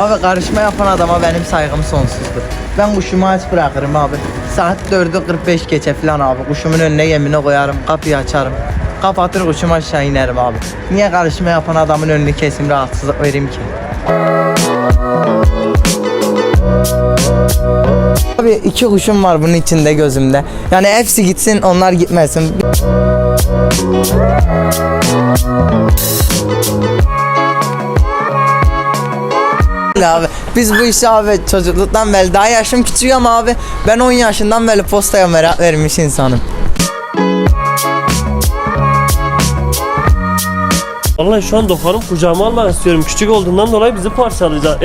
Abi karışma yapan adama benim saygım sonsuzdur. Ben kuşumu aç bırakırım abi. Saat 4'ü 45 geçe falan abi. Kuşumun önüne yemini koyarım, kapıyı açarım. Kapatır kuşumu aşağı inerim abi. Niye karışma yapan adamın önünü kesim rahatsızlık vereyim ki? Abi iki kuşum var bunun içinde gözümde. Yani hepsi gitsin onlar gitmesin. Abi. Biz bu işi abi çocukluktan beri daha yaşım küçük ama abi ben 10 yaşından beri postaya merak vermiş insanım. Vallahi şu an dokarım kucağıma almak istiyorum. Küçük olduğundan dolayı bizi parçalayacak.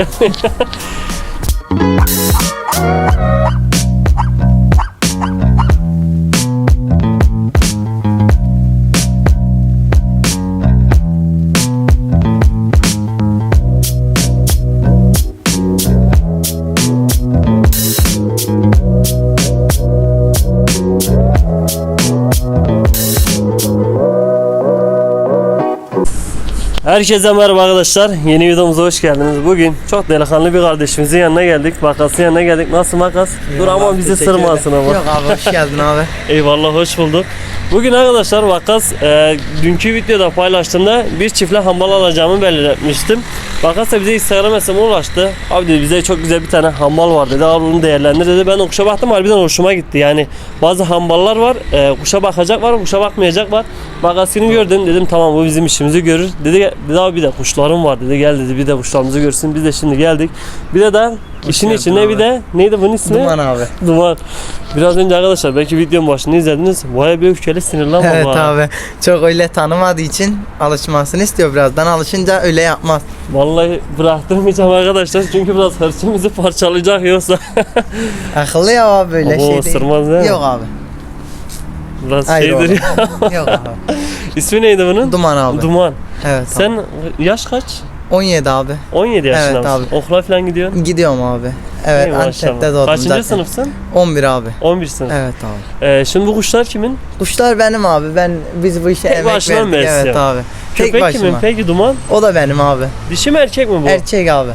Herkese merhaba arkadaşlar. Yeni videomuza hoş geldiniz. Bugün çok delikanlı bir kardeşimizin yanına geldik. Makasın yanına geldik. Nasıl makas? Dur ama bizi sırmasın ama. Yok abi hoş geldin abi. Eyvallah hoş bulduk. Bugün arkadaşlar Vakas e, dünkü videoda paylaştığımda bir çiftle hambal alacağımı belirtmiştim. Vakas da bize Instagram hesabına ulaştı. Abi dedi bize çok güzel bir tane hambal var dedi. Al bunu değerlendir dedi. Ben o kuşa baktım harbiden hoşuma gitti. Yani bazı hamballar var. E, kuşa bakacak var, kuşa bakmayacak var. Vakasını gördüm dedim tamam bu bizim işimizi görür. Dedi, dedi abi bir de kuşlarım var dedi. Gel dedi bir de kuşlarımızı görsün. Biz de şimdi geldik. Bir de daha işin geldin içinde abi. bir de neydi bunun ismi? Duman abi. Duman. Biraz önce arkadaşlar belki videonun başını izlediniz. Bir öfkeli sinirli ama Evet arada. abi. Çok öyle tanımadığı için alışmasını istiyor birazdan. Alışınca öyle yapmaz. Vallahi bıraktırmayacağım arkadaşlar çünkü biraz hırsımızı parçalayacak yoksa Akıllı ya abi böyle şey değil. ısırmaz değil mi? Yok abi. biraz Hayır şeydir oğlum. ya. Yok abi. İsmi neydi bunun? Duman abi. Duman. Evet. Sen yaş kaç? 17 abi. 17 yaşında Evet mısın? abi. Okula falan gidiyorsun. Gidiyorum abi. Evet maşallah. Antep'te doğdum Kaçıncı zaten. sınıfsın? 11 abi. 11 sınıf. Evet abi. Ee, şimdi bu kuşlar kimin? Kuşlar benim abi. Ben biz bu işe Tek emek verdik. Evet besliyorsun? abi. Tek Köpek başıma. kimin? Peki Duman? O da benim abi. Dişi mi erkek mi bu? Erkek abi.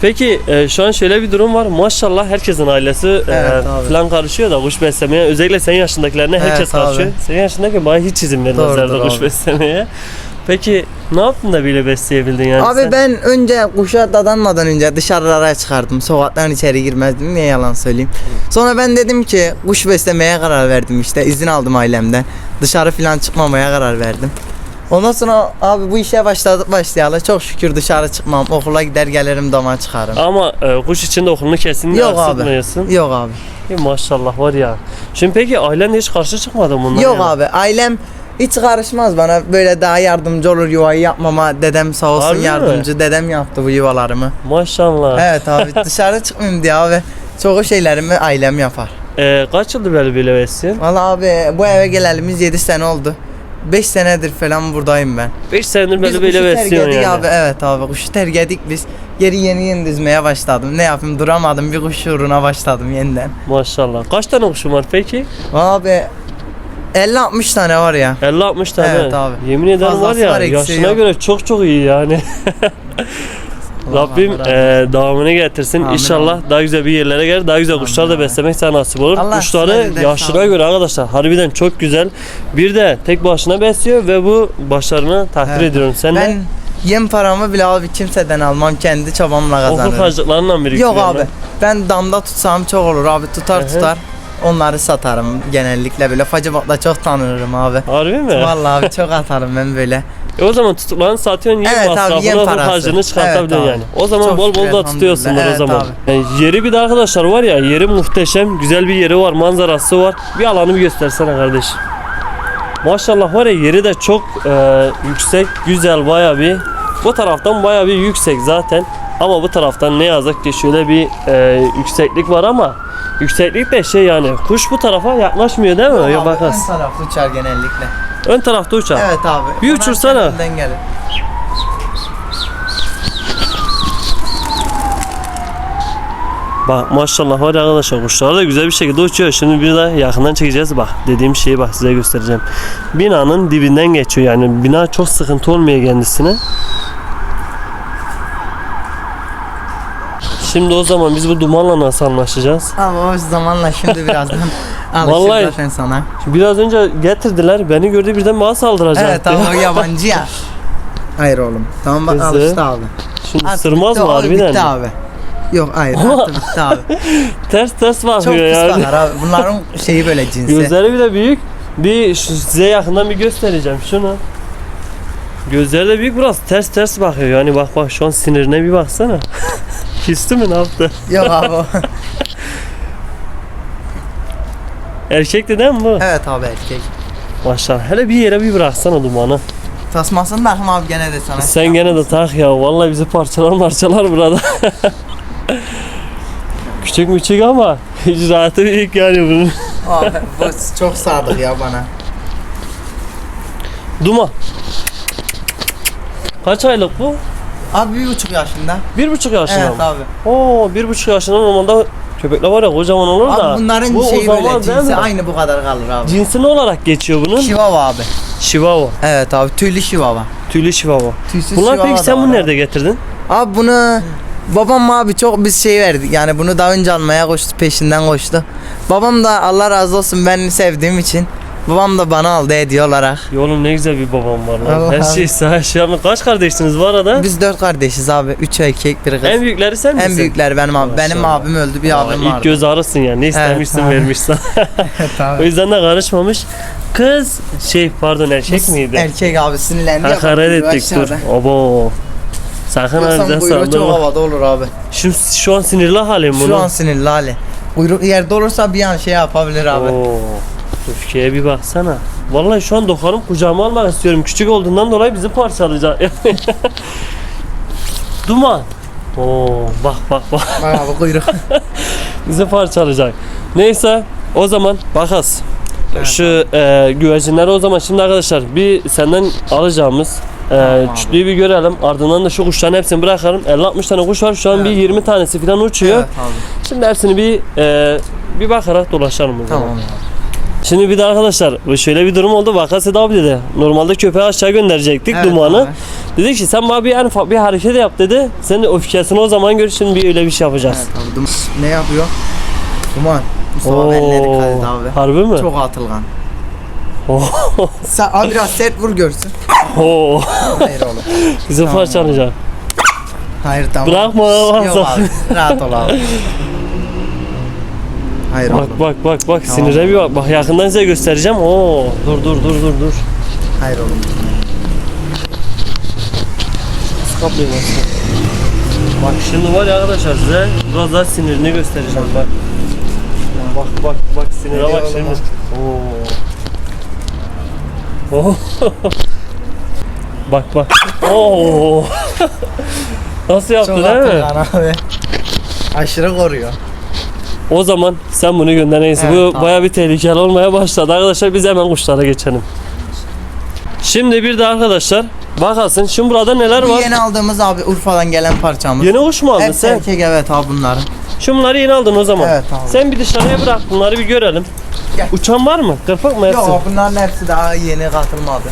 Peki e, şu an şöyle bir durum var. Maşallah herkesin ailesi e, Evet, abi. falan karışıyor da kuş beslemeye. Özellikle senin yaşındakilerine herkes Evet, karışıyor. abi. Senin yaşındaki bana hiç izin vermezlerdi kuş beslemeye. Peki ne yaptın da böyle besleyebildin yani Abi sen? ben önce kuşa dadanmadan önce dışarılara çıkardım. Sokaktan içeri girmezdim. Niye yalan söyleyeyim. Sonra ben dedim ki kuş beslemeye karar verdim işte. izin aldım ailemden. Dışarı falan çıkmamaya karar verdim. Ondan sonra abi bu işe başladık başlayalı. Çok şükür dışarı çıkmam. Okula gider gelirim dama çıkarım. Ama e, kuş içinde okulunu kesinlikle Yok abi. aksatmıyorsun. Yok abi. İyi, maşallah var ya. Şimdi peki ailen hiç karşı çıkmadı mı bundan Yok yana? abi. Ailem hiç karışmaz bana. Böyle daha yardımcı olur yuvayı yapmama. Dedem sağ olsun Harbi mi? yardımcı. Dedem yaptı bu yuvalarımı. Maşallah. Evet abi dışarı çıkmayayım diye abi. Çoğu şeylerimi ailem yapar. E, kaç yıldır böyle böyle besliyorsun? Valla abi bu eve gelelimiz 7 sene oldu. 5 senedir falan buradayım ben. 5 senedir böyle besliyorsun ettik yani. abi evet abi kuşu terk ettik biz. Geri yeni yeni dizmeye başladım. Ne yapayım duramadım bir kuş uğruna başladım yeniden. Maşallah. Kaç tane kuşun var peki? Abi 50-60 tane var ya. 50-60 tane. Evet abi. Yemin ederim var Fazlası ya var, yaşına yok. göre çok çok iyi yani. Rabbim eee, devamını getirsin. Amin, İnşallah daha güzel bir yerlere gelir. Daha güzel kuşlar da beslemek sana nasip olur. Allah Kuşları yaşına göre arkadaşlar harbiden çok güzel. Bir de tek başına besliyor ve bu başarını takdir Evet. ediyorum. Sen Ben de yem paramı bile abi kimseden almam kendi çabamla okul kazanırım. harcıklarından Yok biriktiriyorsun. abi ben damda tutsam çok olur abi tutar Hı hı. tutar. Onları satarım genellikle böyle Facıbak'ta çok tanırım abi. Harbi mi? Vallahi abi çok atarım ben böyle. E o zaman tutuklarını satıyorsun yem Evet abi, masrafını parası. harcını çıkartabiliyorsun Evet yani. abi. O zaman Çok bol bol da tutuyorsundur o elhamdülillah. zaman. Evet E, yeri bir de arkadaşlar var ya yeri muhteşem. Güzel bir yeri var manzarası var. Bir alanı bir göstersene kardeş. Maşallah var ya yeri de çok e, yüksek güzel baya bir. Bu taraftan baya bir yüksek zaten. Ama bu taraftan ne yazık ki şöyle bir e, yükseklik var ama yükseklik de şey yani kuş bu tarafa yaklaşmıyor değil mi? Yok, Abi, bakas. ön taraflı uçar genellikle. Ön tarafta uçar. Evet abi. Bir Hemen uçursana. gelir. Bak maşallah var ya arkadaşlar kuşlar da güzel bir şekilde uçuyor. Şimdi bir de yakından çekeceğiz bak. Dediğim şeyi bak size göstereceğim. Binanın dibinden geçiyor yani bina çok sıkıntı olmuyor kendisine. Şimdi o zaman biz bu dumanla nasıl anlaşacağız? Abi o zamanla şimdi birazdan alışır Vallahi- zaten sana. Biraz önce getirdiler. Beni gördü birden bana saldıracak. Evet abi o yabancı ya. Hayır oğlum. Tamam bak Kızı. alıştı abi. Şimdi Artık ısırmaz bitti, mı o harbiden? Bitti abi. Yok hayır Ama- artık bitti abi. Ters ters Çok bakıyor pis yani. bakar abi. Bunların şeyi böyle cinsi. Gözleri bir de büyük. Bir şu size yakından bir göstereceğim şunu. Gözleri de büyük biraz ters ters bakıyor. Yani bak bak şu an sinirine bir baksana. Küstü mü ne yaptı? Yok abi o. Erkekti değil mi bu? evet abi erkek. Maşallah. Hele bir yere bir bıraksana dumanı. Tasmasını takım abi gene de sana. Sen gene de tak ya. Vallahi bizi parçalar parçalar burada. Küçük müçük ama icraatı büyük yani bunun. Abi bu çok sadık ya bana. Duman. Kaç aylık bu? Abi bir buçuk yaşında. Bir buçuk yaşında Evet mı? abi. Oo bir buçuk yaşında normalde köpekler var ya kocaman olur da. Abi bunların bu o şeyi zaman böyle değil cinsi mi? aynı bu kadar kalır abi. Cinsi ne olarak geçiyor bunun? Chihuahua abi. Chihuahua. Evet abi tüylü Chihuahua. Tüylü Chihuahua. Tüysüz Bunlar Chihuahua peki da sen var bunu abi. nerede getirdin? Abi bunu babam abi çok biz şey verdik yani bunu daha önce almaya koştu peşinden koştu. Babam da Allah razı olsun ben sevdiğim için babam da bana aldı hediye olarak. Ya oğlum ne güzel bir babam var lan. Allah Her şey sağ şey yapma. Kaç kardeşsiniz bu arada? Biz dört kardeşiz abi. Üç erkek bir kız. en büyükleri sen misin? En büyükler benim abi. Benim Maşallah. abim öldü bir Aa, abim ilk vardı. göz ağrısın yani. Ne istemişsin abi. vermişsin. o yüzden de karışmamış. Kız şey pardon erkek miydi? Erkek abi sinirlendi. Hakaret ettik dur. aşağıda. Abo. Sakın ha Yoksa bize kuyruğu çok havada olur abi. Şu, şu an sinirli halim bunu. Şu an sinirli hali. Kuyruk yerde olursa bir an şey yapabilir abi. Oo. Öfkeye bir baksana. Vallahi şu an dokarım kucağıma almak istiyorum. Küçük olduğundan dolayı bizi parçalayacak. Duman. Oo, bak bak bak. Bak abi kuyruk. Bizi parçalayacak. Neyse o zaman bakas. Evet. Şu e, güvercinleri o zaman şimdi arkadaşlar bir senden alacağımız e, çütlüğü bir görelim. Ardından da şu kuşların hepsini bırakalım. 50-60 tane kuş var. Şu an Evet bir abi. 20 tanesi falan uçuyor. evet abi. Şimdi hepsini bir e, bir bakarak dolaşalım. o zaman. Tamam abi. Şimdi bir de arkadaşlar şöyle bir durum oldu. Vaka Seda abi dedi. Normalde köpeği aşağı gönderecektik Evet dumanı. abi. Dedi ki sen bana bir en ufak bir hareket yap dedi. Sen de öfkesini o zaman gör şimdi bir öyle bir şey yapacağız. Evet abi. Dum- ne yapıyor? Duman. Mustafa dikkat et abi. Harbi mi? Çok atılgan. Sen abi biraz sert vur görsün. Oo. Hayır oğlum. Bizi Tamam. parçalayacak. Hayır tamam. Bırakma, Yok abi. Rahat ol abi. Hayır Bak oğlum. bak bak bak Tamam. sinire bir bak. Bak yakından size göstereceğim. Oo. Dur dur dur dur dur. Hayır oğlum. Kaplayın Bak şimdi var ya arkadaşlar size biraz daha sinirini göstereceğim bak. Bak bak bak sinire bak şimdi. Oo. Oo. bak bak. Oo. Nasıl yaptı Çok değil mi? abi. Aşırı koruyor. O zaman sen bunu gönder neyse. Evet, Bu tamam. baya bir tehlikeli olmaya başladı. Arkadaşlar biz hemen kuşlara geçelim. Şimdi bir de arkadaşlar bakasın şimdi burada neler Bu var? yeni aldığımız abi Urfa'dan gelen parçamız. Yeni kuş mu aldın Hepsi sen? erkek evet abi bunların. Şimdi bunları yeni aldın o zaman. Evet abi. Sen bir dışarıya bırak bunları bir görelim. Gel. Uçan var mı? Kırpık mı hepsi? Yok bunların hepsi daha yeni katılmadı.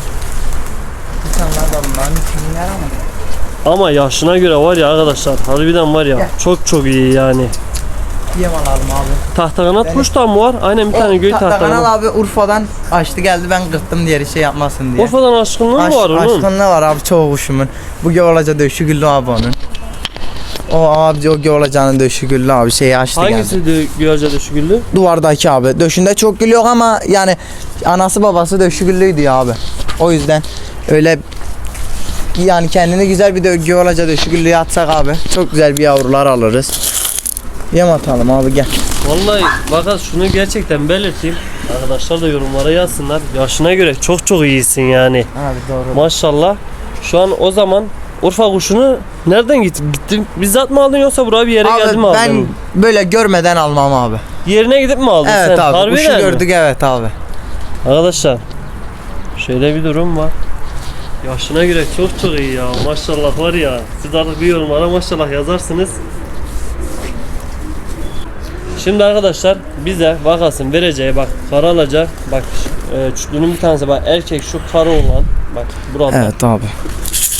İnsanlar da bunların içinler ama. Ama yaşına göre var ya arkadaşlar harbiden var ya Gel. çok çok iyi yani. Yem alalım abi. Tahta kanat kuş da mı var? Aynen bir tane göğü Ta- tahta kanat. abi Urfa'dan açtı geldi ben kırttım diğer şey yapmasın diye. Urfa'dan aşkınlığı mı Aş, var onun? aşkın ne var abi çoğu kuşumun. Bu gövolaca döşü güllü abi onun. O abi o gövolacanın döşü güllü abi şeyi açtı geldi. Hangisi güverce düşü güllü? Duvardaki abi. Döşünde çok gül yok ama yani anası babası döşü güllüydü ya abi. O yüzden öyle yani kendine güzel bir de gövolaca döşü güllüye atsak abi. Çok güzel bir yavrular alırız. Yem atalım abi gel. Vallahi bakın şunu gerçekten belirteyim. Arkadaşlar da yorumlara yazsınlar. Yaşına göre çok çok iyisin yani. Abi doğru. Maşallah. Şu an o zaman Urfa kuşunu nereden gittin? Gittin bizzat mı aldın yoksa buraya bir yere geldin mi Abi aldın? ben böyle görmeden almam abi. Yerine gidip mi aldın Evet sen? abi Harbiden kuşu mi? gördük evet abi. Arkadaşlar şöyle bir durum var. Yaşına göre çok çok iyi ya. Maşallah var ya. Siz artık bir yorumlara maşallah yazarsınız. Şimdi arkadaşlar bize vakasın vereceği bak karalaca bak e, çütlünün bir tanesi bak erkek şu karı olan bak burada Evet abi.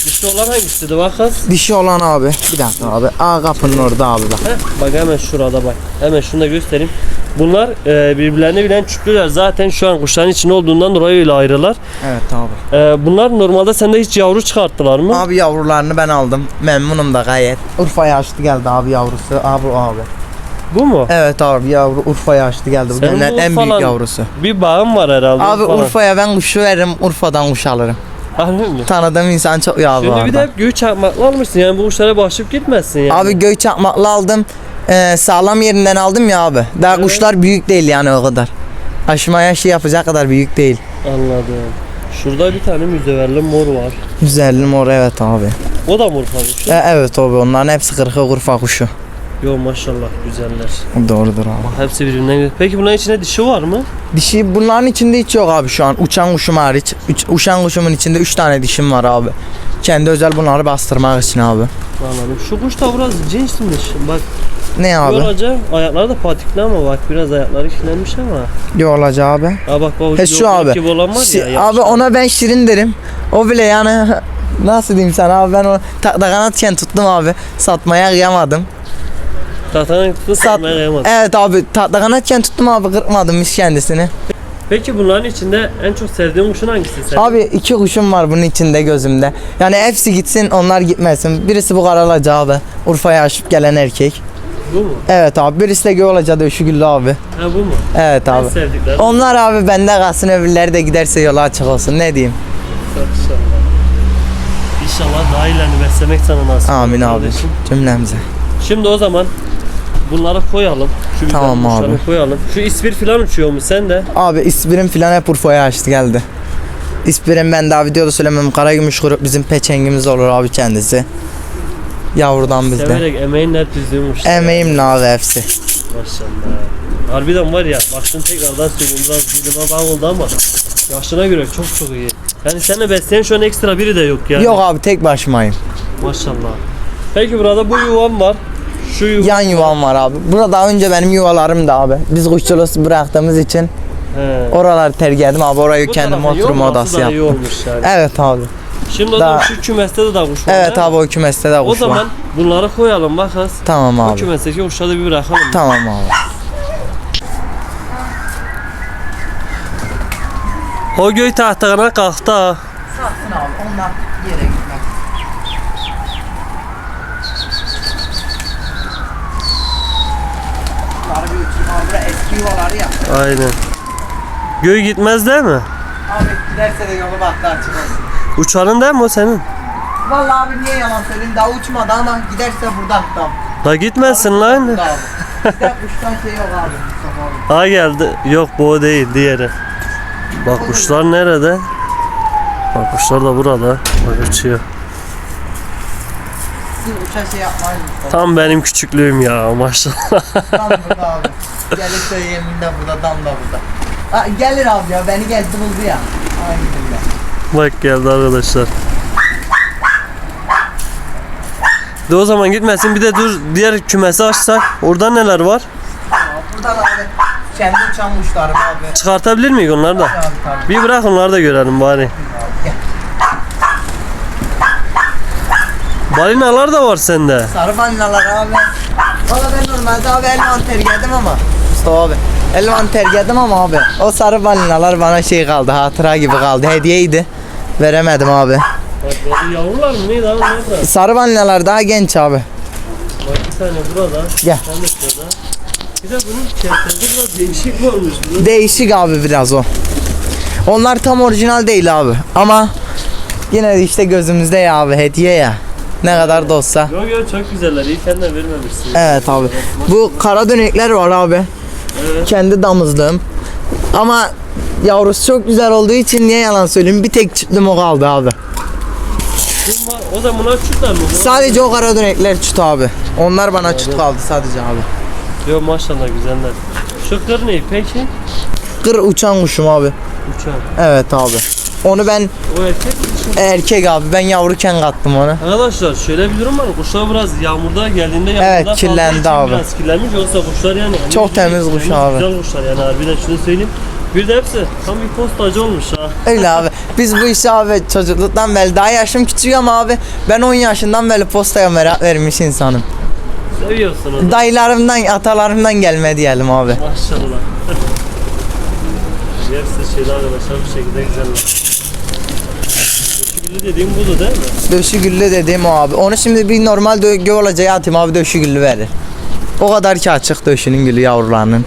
Dişi olan hangisiydi Vakas? Dişi olan abi. Bir dakika abi. Aa kapının orada abi bak. Heh, bak hemen şurada bak. Hemen şunu da göstereyim. Bunlar e, birbirlerine bilen çüklüler. Zaten şu an kuşların içinde olduğundan dolayı öyle ayrılar. Evet abi. E, bunlar normalde sende hiç yavru çıkarttılar mı? Abi yavrularını ben aldım. Memnunum da gayet. Urfa'ya açtı geldi abi yavrusu. Abi abi. Bu mu? Evet abi yavru Urfa'ya açtı geldi. Bu Senin bu en büyük Urfa'lan- yavrusu. Bir bağım var herhalde. Abi falan. Urfa'ya ben kuşu veririm. Urfa'dan kuş alırım. Harbi mi? Tanıdığım insan çok yavru Şimdi bir de orada. hep göğü çakmaklı almışsın yani bu kuşlara başlayıp gitmezsin yani. Abi göğü çakmaklı aldım. Ee, sağlam yerinden aldım ya abi. Daha Evet. kuşlar büyük değil yani o kadar. Aşmaya şey yapacak kadar büyük değil. Anladım. Şurada bir tane müzeverli mor var. Güzelli mor evet abi. O da mor kuşu. E, evet abi onların hepsi kırkı Urfa kuşu. Yo maşallah güzeller. Doğrudur abi. Hepsi birbirinden. Peki bunların içinde dişi var mı? Dişi bunların içinde hiç yok abi şu an. Uçan kuşum hariç. Üç, uçan kuşumun içinde 3 tane dişim var abi. Kendi özel bunları bastırmak için abi. Anladım. Şu kuş da biraz cinsmiş. Bak Ne abi? Yolaca ayakları da patikli ama bak biraz ayakları kirlenmiş ama. Yolaca abi. Ha bak bak He şu abi. Si- ya. abi ona ben şirin derim. O bile yani nasıl diyeyim sana abi ben onu takla kanatken tuttum abi. Satmaya kıyamadım. Tahtanın Sat-. Evet abi takla kanatken tuttum abi kırpmadım hiç kendisini. Peki bunların içinde en çok sevdiğin kuşun hangisi sen? Abi iki kuşum var bunun içinde gözümde. Yani hepsi gitsin onlar gitmesin. Birisi bu karalaca abi. Urfa'ya aşıp gelen erkek. Bu mu? Evet abi birisi de Göğolaca Döşügüllü abi. Ha bu mu? Evet En abi. sevdiklerim. Onlar abi bende kalsın öbürleri de giderse yola açık olsun ne diyeyim. İnşallah. İnşallah daha iyilerini beslemek sana nasip olur Amin abi kardeşim. cümlemize. Şimdi o zaman bunları koyalım. Şu güzel Tamam kuşları abi. koyalım. Şu ispir falan uçuyor mu sen de? Abi İspir'in filan hep Urfa'ya açtı geldi. İspir'in ben daha videoda söylemem Karagümüş grup bizim peçengimiz olur abi kendisi. Yavrudan bizde. Severek emeğinle hep düzdüğüm kuşlar. Emeğimle abi hepsi. Maşallah. Harbiden var ya bak şunu tekrardan söyleyeyim biraz dilime bağ oldu ama yaşına göre çok çok iyi. Yani seninle besleyen şu an ekstra biri de yok yani. Yok abi tek başımayım. Maşallah. Peki burada bu yuvam var. Şu yuva. Yan yuvam var abi. Burada daha önce benim yuvalarım da abi. Biz kuşçuluğu bıraktığımız için He. oraları tercih ettim abi. Orayı Bu kendim tarafa oturma odası da iyi yaptım. olmuş yani. Evet abi. Şimdi o Daha- zaman şu kümeste de da kuş var. Evet değil mi? abi o kümeste de O kuş zaman var. bunları koyalım bakas. Tamam O abi. kümesteki kuşları bir bırakalım. Tamam abi. O göy tahtına kalktı ha. Satsın abi onlar yere gitmez. Burası eski yuvaları ya. Aynen. Göy gitmez değil mi? Abi giderse de yolu baktı açık olsun. Uçanın değil mi o senin? Vallahi abi niye yalan söyleyeyim daha uçmadı ama giderse buradan tam. La gitmesin lan. Burada abi. Bizde kuştan şey yok abi. Mustafa abi. Ha geldi. Yok bu o değil diğeri. Bak kuşlar nerede? Bak kuşlar da burada. Bak uçuyor. Siz uçan şey Mustafa. Tam benim küçüklüğüm ya maşallah. Tam burada abi. Gelirse yemin de burada, dam da burada. Ha, gelir abi ya, beni geldi buldu ya. Aynı öyle. Bak geldi arkadaşlar. De o zaman gitmesin bir de dur diğer kümesi açsak. Orada neler var? Buradan abi kendi uçan kuşlarım abi. Çıkartabilir miyiz onları da? Abi tabii. Bir bırak onları da görelim bari. Balinalar da var sende. Sarı vanilyalar abi. Valla ben normalde abi elvan tergedim ama. Mustafa abi. Elvan tergedim ama abi. O sarı vanilyalar bana şey kaldı, hatıra gibi kaldı. Hediyeydi. Veremedim abi. Yavrular mı neydi abi nerede? Sarı vanilyalar daha genç abi. Bak bir tane burada. Gel. Tane de şurada. Bir de bunun çerçevesi biraz değişik mi olmuş? Bu? Değişik abi biraz o. Onlar tam orijinal değil abi. Ama yine de işte gözümüzde ya abi hediye ya. Ne kadar da olsa. Yok yok çok güzeller. İyi kendine vermemişsin. Evet abi. Bu kara dönekler var abi. Evet. Kendi damızlığım. Ama yavrusu çok güzel olduğu için niye yalan söyleyeyim bir tek çiftlim o kaldı abi. O da bunlar çutlar mı? Bu- Sadece o kara dönekler çut abi. Onlar bana çut kaldı sadece abi. Yok maşallah güzeller. Şu kır ne peki? Kır uçan kuşum abi. Uçan. Evet abi. Onu ben O erkek mi? erkek abi ben yavruken kattım onu. Arkadaşlar şöyle bir durum var. Kuşlar biraz yağmurda geldiğinde yağmurda Evet, kaldığı kirlendi için abi. Biraz kirlenmiş yoksa kuşlar yani. Çok temiz kuş abi. Güzel kuşlar yani harbiden şunu söyleyeyim. Bir de hepsi tam bir postacı olmuş ha. Öyle abi. Biz bu işi abi çocukluktan beri daha yaşım küçük ama abi ben 10 yaşından beri postaya merak vermiş insanım. Seviyorsun onu. Dayılarımdan, atalarımdan gelme diyelim abi. Maşallah. Hepsi şeyler arkadaşlar bu şekilde güzeller. Üçgülü dediğim budu değil mi? Döşü güllü dediğim o abi. Onu şimdi bir normal dö- göv olacağı atayım abi döşü güllü verir. O kadar ki açık döşünün gülü yavrularının.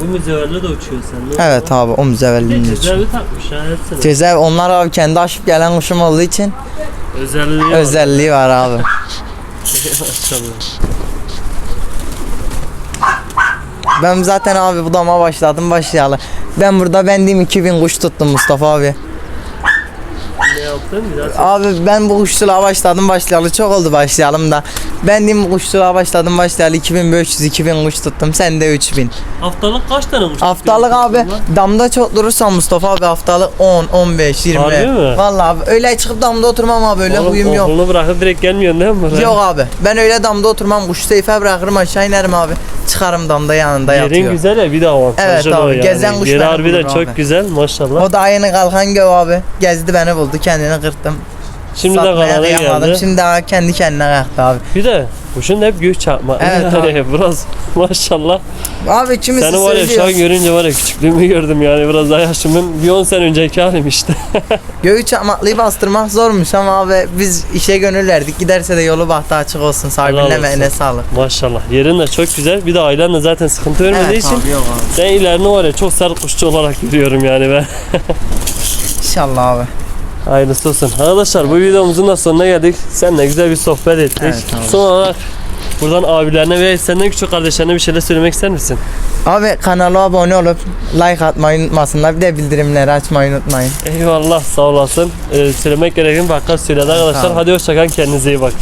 Bu mücevherle de uçuyor sende. Evet abi o müzevellinin içi. Cezaevi takmış ha hepsini. Cezaevi onlar abi kendi aşıp gelen kuşum olduğu için Özelliği var. özelliği var abi. Maşallah. Ben zaten abi budama başladım başlayalı. Ben burada ben diyeyim 2000 kuş tuttum Mustafa abi. Ne yaptın biraz? Abi ben bu kuşçuluğa başladım başlayalı çok oldu başlayalım da. Ben diyeyim kuşçuluğa başladım başlayalı 2500-2000 kuş tuttum. Sen de 3000. Haftalık kaç tane kuş Haftalık tutuyorsun abi lan? damda çok durursan Mustafa abi haftalık 10, 15, 20. Harbi mi? Vallahi abi öyle çıkıp damda oturmam abi öyle Oğlum, huyum yok. okulunu bırakıp direkt gelmiyorsun değil mi buraya? Yok abi ben öyle damda oturmam kuşu seyfe bırakırım aşağı inerim abi. Çıkarım damda yanında Yerin yatıyor. güzel ya bir de avantajı Evet o abi, yani. gezen kuş Yeri harbiden bulur çok abi. güzel maşallah. O da yeni kalkan göv abi. Gezdi beni buldu kendini kırttım. Şimdi de Satmaya kanala kıyamadım. geldi. Şimdi daha kendi kendine kalktı abi. Bir de kuşun hep göğüs çarpma. Evet Yani biraz maşallah. Abi kimisi Seni var ya şu an görünce var ya küçüklüğümü gördüm yani biraz daha yaşımın bir 10 sene önceki halim işte. Göğü çakmaklıyı bastırmak zormuş ama abi biz işe gönül verdik. Giderse de yolu bahtı açık olsun. Sahibinin Helal emeğine olsun. sağlık. Maşallah. Yerin de çok güzel. Bir de ailen de zaten sıkıntı vermediği Evet için abi yok abi. sen ilerini var ya çok sert kuşçu olarak görüyorum yani ben. İnşallah abi. Hayırlısı olsun. Arkadaşlar bu videomuzun da sonuna geldik. Seninle güzel bir sohbet ettik. Evet, tamam. Son olarak buradan abilerine ve senden küçük kardeşlerine bir şeyler söylemek ister misin? Abi kanala abone olup like atmayı unutmasınlar. Bir de bildirimleri açmayı unutmayın. Eyvallah sağ olasın. Ee, söylemek gereken vakit söyledi arkadaşlar. Ol. Hadi hoşçakalın kendinize iyi bakın.